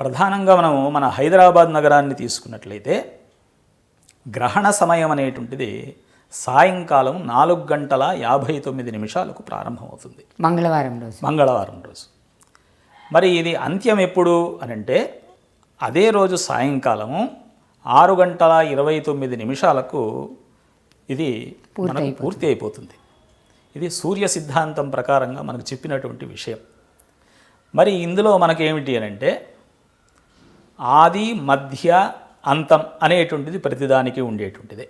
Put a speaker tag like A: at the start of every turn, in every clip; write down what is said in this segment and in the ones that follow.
A: ప్రధానంగా మనము మన హైదరాబాద్ నగరాన్ని తీసుకున్నట్లయితే గ్రహణ సమయం అనేటువంటిది సాయంకాలం నాలుగు గంటల యాభై తొమ్మిది నిమిషాలకు ప్రారంభమవుతుంది.
B: మంగళవారం రోజు.
A: మంగళవారం రోజు. మరి ఇది అంత్యం ఎప్పుడు అని అంటే అదే రోజు సాయంకాలము ఆరు గంటల ఇరవై తొమ్మిది నిమిషాలకు ఇది మనకు పూర్తి అయిపోతుంది. ఇది సూర్య సిద్ధాంతం ప్రకారంగా మనకు చెప్పినటువంటి విషయం. మరి ఇందులో మనకేమిటి అని అంటే ఆది మధ్య అంతం అనేటువంటిది ప్రతిదానికి ఉండేటువంటిదే.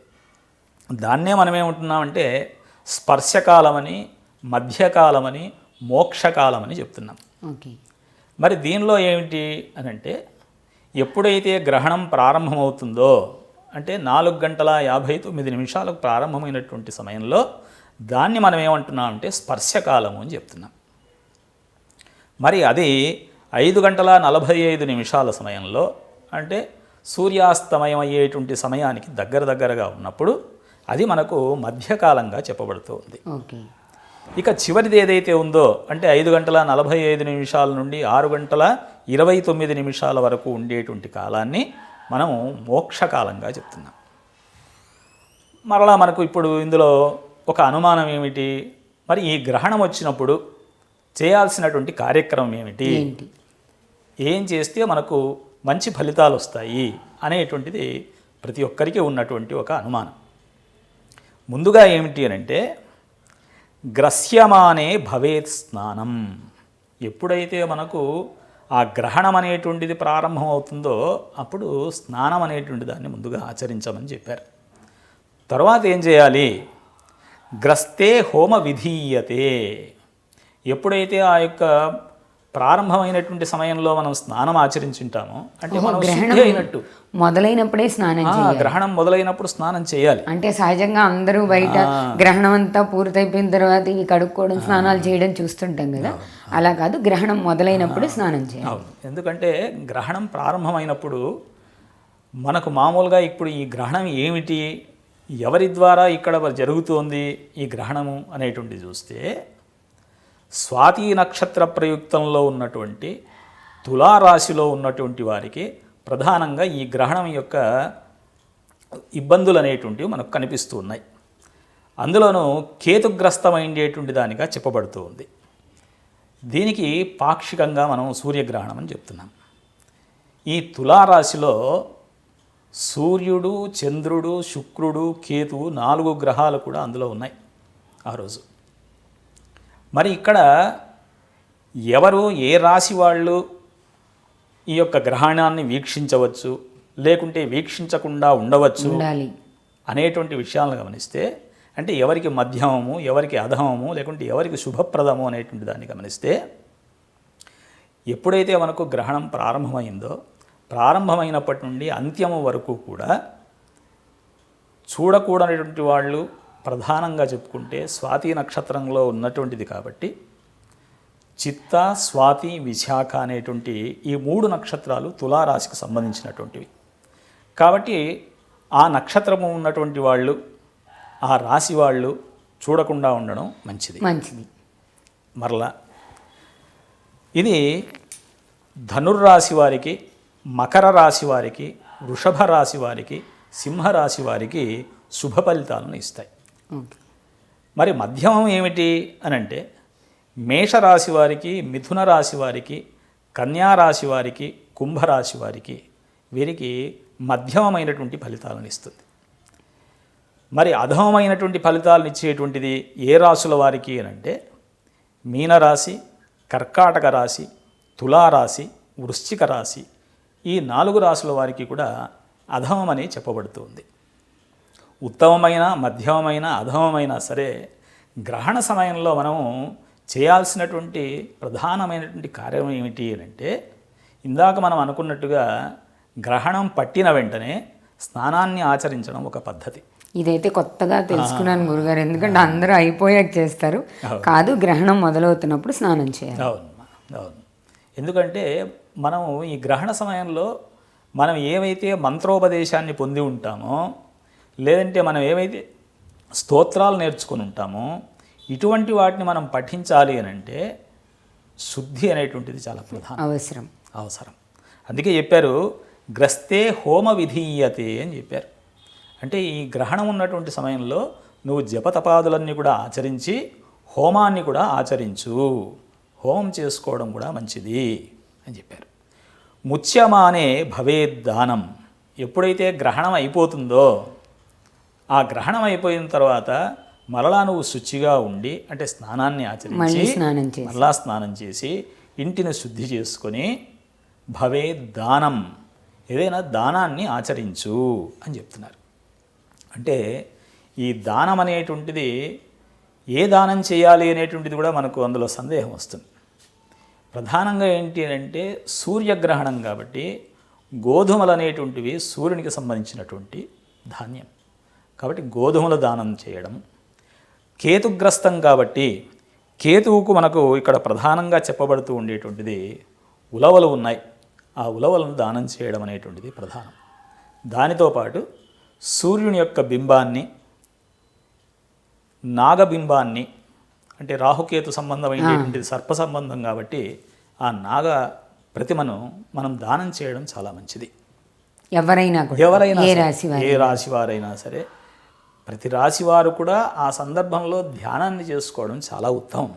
A: దాన్నే మనం ఏమంటున్నామంటే స్పర్శకాలమని మధ్యకాలమని మోక్షకాలమని చెప్తున్నాం.
B: ఓకే.
A: మరి దీనిలో ఏమిటి అని అంటే ఎప్పుడైతే గ్రహణం ప్రారంభమవుతుందో అంటే నాలుగు గంటల యాభై తొమ్మిది నిమిషాలకు ప్రారంభమైనటువంటి సమయంలో దాన్ని మనం ఏమంటున్నాం అంటే స్పర్శకాలము అని చెప్తున్నాం. మరి అది ఐదు గంటల నలభై ఐదు నిమిషాల సమయంలో అంటే సూర్యాస్తమయం అయ్యేటువంటి సమయానికి దగ్గర దగ్గరగా ఉన్నప్పుడు అది మనకు మధ్యకాలంగా చెప్పబడుతూ ఉంది
B: ఓకే.
A: ఇక చివరిది ఏదైతే ఉందో అంటే ఐదు గంటల నలభై ఐదు నిమిషాల నుండి ఆరు గంటల ఇరవై తొమ్మిది నిమిషాల వరకు ఉండేటువంటి కాలాన్ని మనము మోక్షకాలంగా చెప్తున్నాం. మరలా మనకు ఇప్పుడు ఇందులో ఒక అనుమానం ఏమిటి? మరి ఈ గ్రహణం వచ్చినప్పుడు చేయాల్సినటువంటి కార్యక్రమం ఏమిటి? ఏం చేస్తే మనకు మంచి ఫలితాలు వస్తాయి అనేటువంటిది ప్రతి ఒక్కరికి ఉన్నటువంటి ఒక అనుమానం. ముందుగా ఏమిటి అని అంటే గ్రస్యమానే భవేత్ స్నానం. ఎప్పుడైతే మనకు ఆ గ్రహణం అనేటువంటిది ప్రారంభం అవుతుందో అప్పుడు స్నానం అనేటువంటి దాన్ని ముందుగా ఆచరించమని చెప్పారు. తర్వాత ఏం చేయాలి? గ్రస్తే హోమ విధీయతే. ఎప్పుడైతే ఆ యొక్క ప్రారంభమైనటువంటి సమయంలో మనం స్నానం ఆచరించుంటామో. అంటే మనం శుద్ధి అయినట్టు.
B: మొదలైనప్పుడే స్నానం
A: గ్రహణం మొదలైనప్పుడు స్నానం చేయాలి.
B: అంటే సహజంగా అందరూ బయట గ్రహణం అంతా పూర్తయిపోయిన తర్వాత ఇవి కడుక్కోవడం స్నానాలు చేయడం చూస్తుంటాం కదా. అలా కాదు గ్రహణం మొదలైనప్పుడు స్నానం చేయాలి.
A: ఎందుకంటే గ్రహణం ప్రారంభమైనప్పుడు మనకు మామూలుగా ఇప్పుడు ఈ గ్రహణం ఏమిటి ఎవరి ద్వారా ఇక్కడ జరుగుతోంది ఈ గ్రహణము అనేటువంటిది చూస్తే స్వాతి నక్షత్ర ప్రయుక్తంలో ఉన్నటువంటి తులారాశిలో ఉన్నటువంటి వారికి ప్రధానంగా ఈ గ్రహణం యొక్క ఇబ్బందులు అనేటువంటివి మనకు కనిపిస్తూ ఉన్నాయి. అందులోనూ కేతుగ్రస్తమైండేటువంటి దానిగా చెప్పబడుతూ ఉంది. దీనికి పాక్షికంగా మనం సూర్యగ్రహణం అని చెప్తున్నాం. ఈ తులారాశిలో సూర్యుడు చంద్రుడు శుక్రుడు కేతువు నాలుగు గ్రహాలు కూడా అందులో ఉన్నాయి ఆ రోజు. మరి ఇక్కడ ఎవరు ఏ రాశి వాళ్ళు ఈ యొక్క గ్రహణాన్ని వీక్షించవచ్చు లేకుంటే వీక్షించకుండా ఉండవచ్చు అనేటువంటి విషయాలను గమనిస్తే అంటే ఎవరికి మధ్యమము ఎవరికి అధమము లేకుంటే ఎవరికి శుభప్రదము అనేటువంటి దాన్ని గమనిస్తే ఎప్పుడైతే మనకు గ్రహణం ప్రారంభమైందో ప్రారంభమైనప్పటి నుండి అంత్యము వరకు కూడా చూడకూడనటువంటి వాళ్ళు ప్రధానంగా చెప్పుకుంటే స్వాతి నక్షత్రంలో ఉన్నటువంటిది కాబట్టి చిత్త స్వాతి విశాఖ అనేటువంటి ఈ మూడు నక్షత్రాలు తులారాశికి సంబంధించినటువంటివి. కాబట్టి ఆ నక్షత్రము ఉన్నటువంటి వాళ్ళు ఆ రాశి వాళ్ళు చూడకుండా ఉండడం మంచిది.
B: మంచిది.
A: మరలా ఇది ధనుర్రాశి వారికి మకర రాశి వారికి వృషభ రాశి వారికి సింహరాశి వారికి శుభ ఫలితాలను ఇస్తాయి. మరి మధ్యమం ఏమిటి అని అంటే మేషరాశి వారికి మిథున రాశి వారికి కన్యా రాశి వారికి కుంభరాశి వారికి వీరికి మధ్యమమైనటువంటి ఫలితాలను ఇస్తుంది. మరి అధమమైనటువంటి ఫలితాలను ఇచ్చేటువంటిది ఏ రాశుల వారికి అని అంటే మీనరాశి కర్కాటక రాశి తులారాశి వృశ్చిక రాశి ఈ నాలుగు రాశుల వారికి కూడా అధమమని చెప్పబడుతుంది. ఉత్తమమైన మధ్యమమైన అధమమైన సరే గ్రహణ సమయంలో మనము చేయాల్సినటువంటి ప్రధానమైనటువంటి కార్యం ఏమిటి అంటే ఇందాక మనం అనుకున్నట్టుగా గ్రహణం పట్టిన వెంటనే స్నానాన్ని ఆచరించడం ఒక పద్ధతి.
B: ఇదైతే కొత్తగా తెలుసుకున్నాను గురుగారు ఎందుకంటే అందరూ అయిపోయాక చేస్తారు. కాదు గ్రహణం మొదలవుతున్నప్పుడు స్నానం చేయాలి.
A: అవును అవును. ఎందుకంటే మనము ఈ గ్రహణ సమయంలో మనం ఏవైతే మంత్రోపదేశాన్ని పొంది ఉంటామో లేదంటే మనం ఏవైతే స్తోత్రాలు నేర్చుకుని ఉంటామో ఇటువంటి వాటిని మనం పఠించాలి అని అంటే శుద్ధి అనేటువంటిది చాలా ప్రధానం.
B: అవసరం.
A: అవసరం. అందుకే చెప్పారు గ్రస్తే హోమ విధీయతే అని చెప్పారు. అంటే ఈ గ్రహణం ఉన్నటువంటి సమయంలో నువ్వు జపతపాదులన్నీ కూడా ఆచరించి హోమాన్ని కూడా ఆచరించు. హోమం చేసుకోవడం కూడా మంచిది అని చెప్పారు. ముత్యమానే భవేద్దానం. ఎప్పుడైతే గ్రహణం అయిపోతుందో ఆ గ్రహణం అయిపోయిన తర్వాత మరలా నువ్వు శుచిగా ఉండి అంటే స్నానాన్ని ఆచరించి మరలా స్నానం చేసి ఇంటిని శుద్ధి చేసుకొని భవే దానం ఏదైనా దానాన్ని ఆచరించు అని చెప్తున్నారు. అంటే ఈ దానం అనేటువంటిది ఏ దానం చేయాలి అనేటువంటిది కూడా మనకు అందులో సందేహం వస్తుంది. ప్రధానంగా ఏంటి అంటే సూర్యగ్రహణం కాబట్టి గోధుమలు అనేటువంటివి సూర్యునికి సంబంధించినటువంటి ధాన్యం. కాబట్టి గోధుమలు దానం చేయడం. కేతుగ్రస్తం కాబట్టి కేతువుకు మనకు ఇక్కడ ప్రధానంగా చెప్పబడుతూ ఉండేటువంటిది ఉలవలు ఉన్నాయి. ఆ ఉలవలను దానం చేయడం అనేటువంటిది ప్రధానం. దానితో పాటు సూర్యుని యొక్క బింబాన్ని నాగబింబాన్ని అంటే రాహుకేతు సంబంధమైనటువంటిది సర్ప సంబంధం కాబట్టి ఆ నాగ ప్రతిమను మనం దానం చేయడం చాలా మంచిది.
B: ఎవరైనా
A: ఎవరైనా ఏ రాశి వారైనా సరే ప్రతి రాశి వారు కూడా ఆ సందర్భంలో ధ్యానాన్ని చేసుకోవడం చాలా ఉత్తమం.